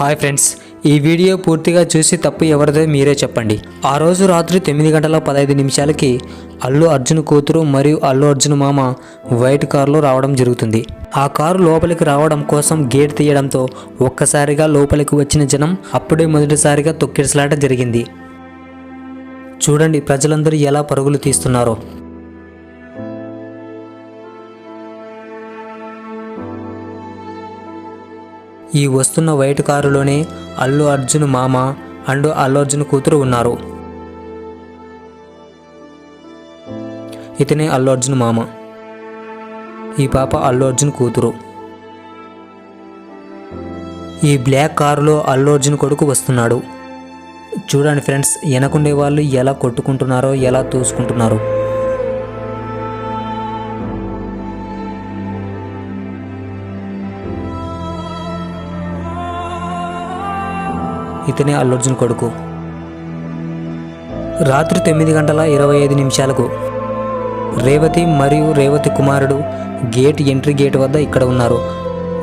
Hi friends ఈ video పూర్తిగా చూసి తప్పు ఎవరిదో మీరే చెప్పండి. ఆ రోజు రాత్రి తొమ్మిది గంటల పదహైదు నిమిషాలకి అల్లు అర్జున్ కూతురు మరియు అల్లు అర్జున్ మామ వైట్ కారులో రావడం జరుగుతుంది. ఆ కారు లోపలికి రావడం కోసం గేట్ తీయడంతో ఒక్కసారిగా లోపలికి వచ్చిన జనం అప్పుడే మొదటిసారిగా తొక్కిసలాట జరిగింది. చూడండి ప్రజలందరూ ఎలా పరుగులు తీస్తున్నారో. ఈ వస్తున్న వైట్ కారులోనే అల్లు అర్జున్ మామ అండ్ అల్లు అర్జున్ కూతురు ఉన్నారు. ఇతనే అల్లు అర్జున్ మామ. ఈ పాప అల్లు అర్జున్ కూతురు. ఈ బ్లాక్ కారులో అల్లు అర్జున్ కొడుకు వస్తున్నాడు. చూడండి ఫ్రెండ్స్ వెనకుండే వాళ్ళు ఎలా కొట్టుకుంటున్నారో ఎలా తోసుకుంటున్నారో. ఇతనే అల్లు అర్జున్ కొడుకు. రాత్రి తొమ్మిది గంటల ఇరవై ఐదు నిమిషాలకు రేవతి మరియు రేవతి కుమారుడు గేట్ ఎంట్రీ గేట్ వద్ద ఇక్కడ ఉన్నారు.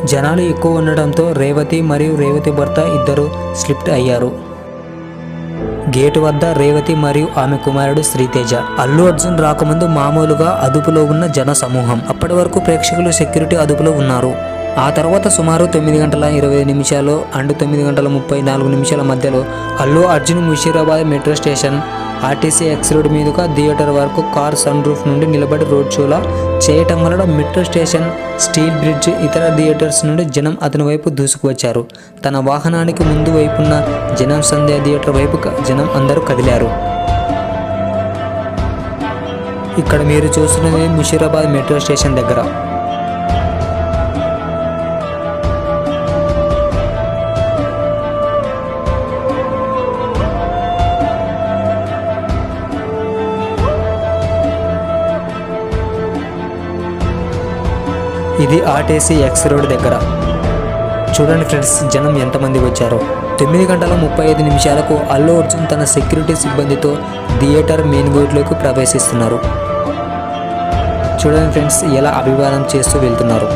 జనాలు ఎక్కువ ఉండడంతో రేవతి మరియు రేవతి భర్త ఇద్దరు స్లిప్ట్ అయ్యారు. గేటు వద్ద రేవతి మరియు ఆమె కుమారుడు శ్రీతేజ. అల్లు అర్జున్ రాకముందు మామూలుగా అదుపులో ఉన్న జన సమూహం అప్పటి వరకు ప్రేక్షకులు సెక్యూరిటీ అదుపులో ఉన్నారు. ఆ తర్వాత సుమారు తొమ్మిది గంటల ఇరవై నిమిషాలు అండ్ తొమ్మిది గంటల ముప్పై నాలుగు నిమిషాల మధ్యలో Allu Arjun Musheerabad metro station RTC X road మీదుగా థియేటర్ వరకు కార్ సన్ రూఫ్ నుండి నిలబడి రోడ్ షోలా చేయటం వలన మెట్రో స్టేషన్ స్టీల్ బ్రిడ్జ్ ఇతర థియేటర్స్ నుండి జనం అతని వైపు దూసుకువచ్చారు. తన వాహనానికి ముందు వైపున్న జనం సంధ్య థియేటర్ వైపు జనం అందరూ కదిలారు. ఇక్కడ మీరు చూస్తున్నది ముషీరాబాద్ మెట్రో స్టేషన్ దగ్గర. ఇది ఆర్టీసీ ఎక్స్ రోడ్ దగ్గర. చూడండి ఫ్రెండ్స్ జనం ఎంతమంది వచ్చారో. తొమ్మిది గంటల ముప్పై ఐదు నిమిషాలకు అల్లు అర్జున్ తన సెక్యూరిటీ సిబ్బందితో థియేటర్ మెయిన్ గేట్లోకి ప్రవేశిస్తున్నారు. చూడండి ఫ్రెండ్స్ ఎలా అభివాదం చేస్తూ వెళ్తున్నారు.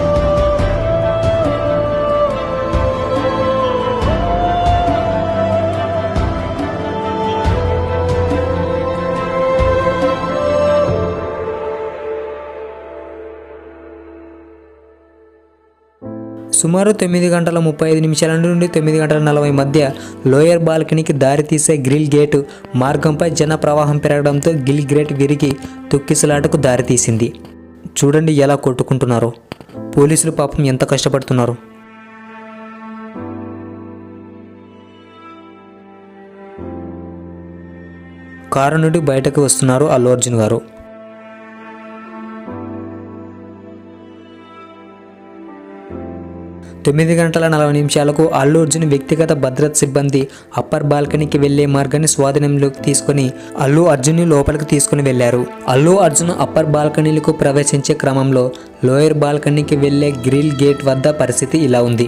సుమారు తొమ్మిది గంటల ముప్పై ఐదు నిమిషాల నుండి తొమ్మిది గంటల నలభై మధ్య లోయర్ బాల్కనీకి దారితీసే గ్రిల్ గేటు మార్గంపై జన ప్రవాహం పెరగడంతో గిల్ గ్రేట్ విరిగి తొక్కిసలాటకు దారితీసింది చూడండి ఎలా కొట్టుకుంటున్నారో. పోలీసులు పాపం ఎంత కష్టపడుతున్నారు. కారు నుండి బయటకు వస్తున్నారు అల్లు అర్జున్ గారు. తొమ్మిది గంటల నలభై నిమిషాలకు అల్లు అర్జున్ వ్యక్తిగత భద్రత సిబ్బంది అప్పర్ బాల్కనీకి వెళ్ళే మార్గాన్ని స్వాధీనంలోకి తీసుకుని అల్లు అర్జున్ లోపలికి తీసుకుని వెళ్ళారు అల్లు అర్జున్ అప్పర్ బాల్కనీలకు ప్రవేశించే క్రమంలో లోయర్ బాల్కనీకి వెళ్ళే గ్రిల్ గేట్ వద్ద పరిస్థితి ఇలా ఉంది.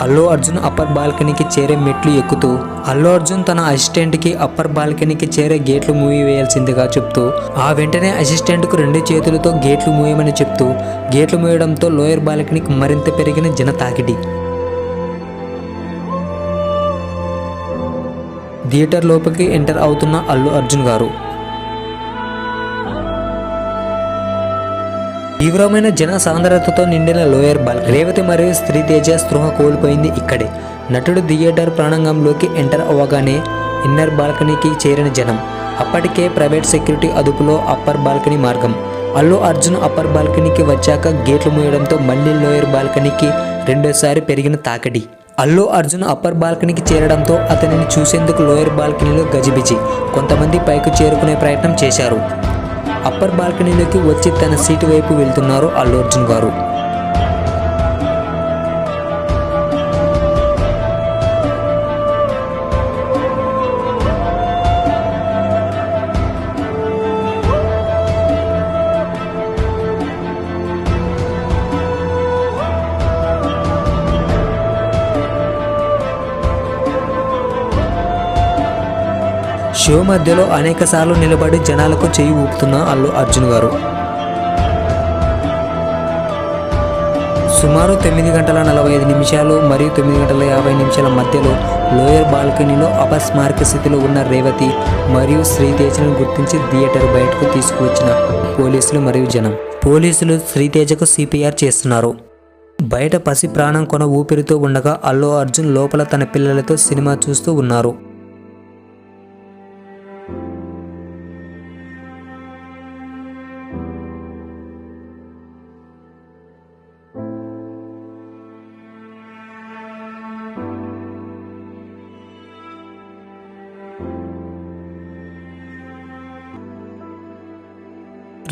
అల్లు అర్జున్ అప్పర్ బాల్కనీకి చేరే మెట్లు ఎక్కుతూ అల్లు అర్జున్ తన అసిస్టెంట్కి అప్పర్ బాల్కనీకి చేరే గేట్లు మూవీ వేయాల్సిందిగా చెప్తూ ఆ వెంటనే అసిస్టెంట్కు రెండు చేతులతో గేట్లు మూయమని చెప్తూ గేట్లు మూయడంతో లోయర్ బాల్కనీకి మరింత పెరిగిన జన తాకిడి. థియేటర్ లోపలికి ఎంటర్ అవుతున్న అల్లు అర్జున్ గారు తీవ్రమైన జన సాంద్రతతో నిండిన లోయర్ బాల్. రేవతి మరియు స్త్రీ తేజ స్పృహ కోల్పోయింది ఇక్కడే. నటుడు థియేటర్ ప్రాణంగంలోకి ఎంటర్ అవ్వగానే ఇన్నర్ బాల్కనీకి చేరిన జనం. అప్పటికే ప్రైవేట్ సెక్యూరిటీ అదుపులో అప్పర్ బాల్కనీ మార్గం. అల్లు అర్జున్ అప్పర్ బాల్కనీకి వచ్చాక గేట్లు మూయడంతో మళ్ళీ లోయర్ బాల్కనీకి రెండోసారి పెరిగిన తాకిడి. అల్లు అర్జున్ అప్పర్ బాల్కనీకి చేరడంతో అతనిని చూసేందుకు లోయర్ బాల్కనీలో గజిబిజి. కొంతమంది పైకి చేరుకునే ప్రయత్నం చేశారు. అప్పర్ బాల్కనీలోకి వచ్చి తన సీటు వైపు వెళ్తున్నారు అల్లు అర్జున్ గారు. షో మధ్యలో అనేక సార్లు నిలబడి జనాలకు చేయి ఊపుతున్న అల్లు అర్జున్ గారు. సుమారు తొమ్మిది గంటల నలభై ఐదు నిమిషాలు మరియు తొమ్మిది గంటల యాభై నిమిషాల మధ్యలో లోయర్ బాల్కనీలో అపస్మారక స్థితిలో ఉన్న రేవతి మరియు శ్రీతేజను గుర్తించి థియేటర్ బయటకు తీసుకువచ్చిన పోలీసులు మరియు జనం. పోలీసులు శ్రీతేజకు సిపిఆర్ చేస్తున్నారు. బయట పసి ప్రాణం కొన ఊపిరితో ఉండగా అల్లు అర్జున్ లోపల తన పిల్లలతో సినిమా చూస్తూ ఉన్నారు.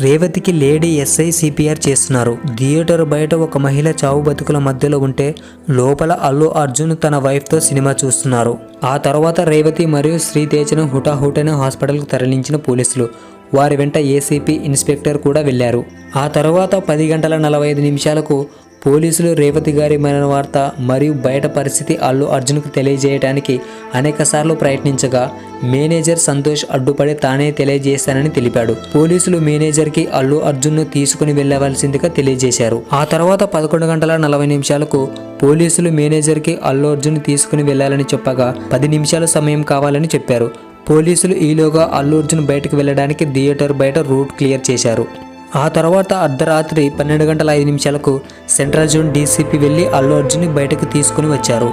రేవతికి లేడీ ఎస్ఐ సిపిఆర్ చేస్తున్నారు. థియేటర్ బయట ఒక మహిళ చావు బతుకుల మధ్యలో ఉంటే లోపల అల్లు అర్జున్ తన వైఫ్తో సినిమా చూస్తున్నారు. ఆ తర్వాత రేవతి మరియు శ్రీతేజను హుటాహుటైన హాస్పిటల్కు తరలించిన పోలీసులు. వారి వెంట ఏసీపీ ఇన్స్పెక్టర్ కూడా వెళ్ళారు ఆ తర్వాత పది గంటల నలభై ఐదు నిమిషాలకు పోలీసులు రేవతి గారి మరణ వార్త మరియు బయట పరిస్థితి అల్లు అర్జున్కు తెలియజేయడానికి అనేకసార్లు ప్రయత్నించగా మేనేజర్ సంతోష్ అడ్డుపడి తానే తెలియజేశానని తెలిపాడు. పోలీసులు మేనేజర్కి అల్లు అర్జున్ను తీసుకుని వెళ్ళవలసిందిగా తెలియజేశారు. ఆ తర్వాత పదకొండు గంటల నలభై నిమిషాలకు పోలీసులు మేనేజర్కి అల్లు అర్జున్ తీసుకుని వెళ్ళాలని చెప్పగా పది నిమిషాల సమయం కావాలని చెప్పారు. పోలీసులు ఈలోగా అల్లు అర్జున్ బయటకు వెళ్ళడానికి థియేటర్ బయట రూట్ క్లియర్ చేశారు. ఆ తర్వాత అర్ధరాత్రి పన్నెండు గంటల ఐదు నిమిషాలకు సెంట్రల్ జోన్ డీసీపీ వెళ్ళి అల్లు అర్జున్ని బయటకు తీసుకుని వచ్చారు.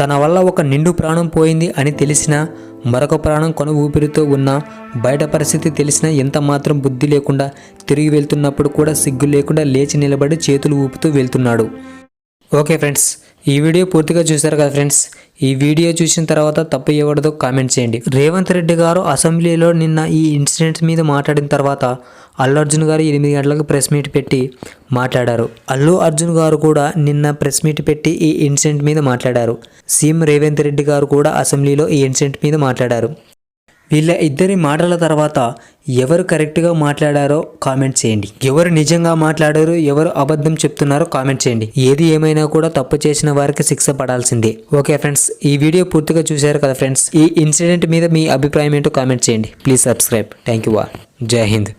తన వల్ల ఒక నిండు ప్రాణం పోయింది అని తెలిసినా మరొక ప్రాణం కొన ఊపిరితో ఉన్న బయట పరిస్థితి తెలిసినా ఎంత మాత్రం బుద్ధి లేకుండా తిరిగి వెళ్తున్నప్పుడు కూడా సిగ్గు లేకుండా లేచి నిలబడి చేతులు ఊపుతూ వెళ్తున్నాడు. ఓకే ఫ్రెండ్స్ ఈ వీడియో పూర్తిగా చూశారు కదా ఫ్రెండ్స్ ఈ వీడియో చూసిన తర్వాత తప్పు ఎవడదో కామెంట్ చేయండి. రేవంత్ రెడ్డి గారు అసెంబ్లీలో నిన్న ఈ ఇన్సిడెంట్ మీద మాట్లాడిన తర్వాత అల్లు అర్జున్ గారు ఎనిమిది గంటలకు ప్రెస్ మీట్ పెట్టి మాట్లాడారు. అల్లు అర్జున్ గారు కూడా నిన్న ప్రెస్ మీట్ పెట్టి ఈ ఇన్సిడెంట్ మీద మాట్లాడారు. సీఎం రేవంత్ రెడ్డి గారు కూడా అసెంబ్లీలో ఈ ఇన్సిడెంట్ మీద మాట్లాడారు. వీళ్ళ ఇద్దరి మాటల తర్వాత ఎవరు కరెక్ట్గా మాట్లాడారో కామెంట్ చేయండి. ఎవరు నిజంగా మాట్లాడారో ఎవరు అబద్ధం చెప్తున్నారో కామెంట్ చేయండి. ఏది ఏమైనా కూడా తప్పు చేసిన వారికి శిక్ష పడాల్సిందే. ఓకే ఫ్రెండ్స్ ఈ వీడియో పూర్తిగా చూశారు కదా ఫ్రెండ్స్? ఈ ఇన్సిడెంట్ మీద మీ అభిప్రాయం ఏంటో కామెంట్ చేయండి. Please subscribe. థ్యాంక్ యూ వా జై హింద్.